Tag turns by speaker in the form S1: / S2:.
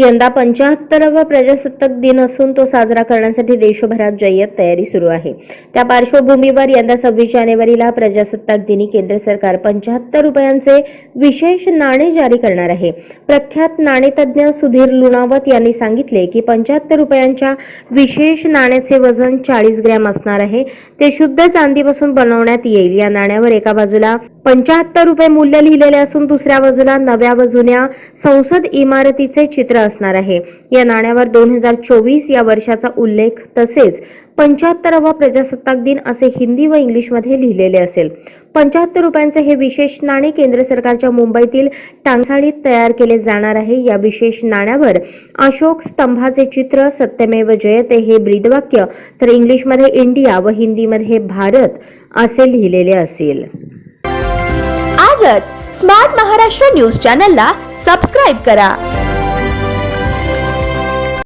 S1: यंदा पंच्याहत्तरावा प्रजासत्ताक दिन असून तो साजरा करण्यासाठी देशभरात जय्यत तयारी सुरू आहे. त्या पार्श्वभूमीवर यंदा सव्वीस जानेवारीला प्रजासत्ताक दिनी केंद्र सरकार पंचाहत्तर रुपयांचे विशेष नाणे जारी करणार आहे. प्रख्यात नाणेतज्ञ सुधीर लुणावत यांनी सांगितले की पंचाहत्तर रुपयांच्या विशेष नाण्याचे वजन चाळीस ग्रॅम असणार आहे. ते शुद्ध चांदीपासून बनवण्यात येईल. या नाण्यावर एका बाजूला पंचाहत्तर रुपये मूल्य लिहिलेले असून दुसऱ्या बाजूला नव्या व जुन्या संसद इमारतीचे चित्र असणार आहे. या नाण्यावर दोन हजार चोवीस या वर्षाचा उल्लेख तसेच पंच्याहत्तरावा प्रजासत्ताक दिन असे हिंदी व इंग्लिशमध्ये लिहिलेले असेल. पंच्याहत्तर रुपयांचे हे विशेष नाणे केंद्र सरकारच्या मुंबईतील टांगसाळीत तयार केले जाणार आहे. या विशेष नाण्यावर अशोक स्तंभाचे चित्र सत्यमेव जयते हे ब्रीदवाक्य तर इंग्लिशमध्ये इंडिया व हिंदीमध्ये भारत असे लिहिलेले असेल.
S2: आजच स्मार्ट महाराष्ट्र न्यूज चॅनलला सबस्क्राईब करा.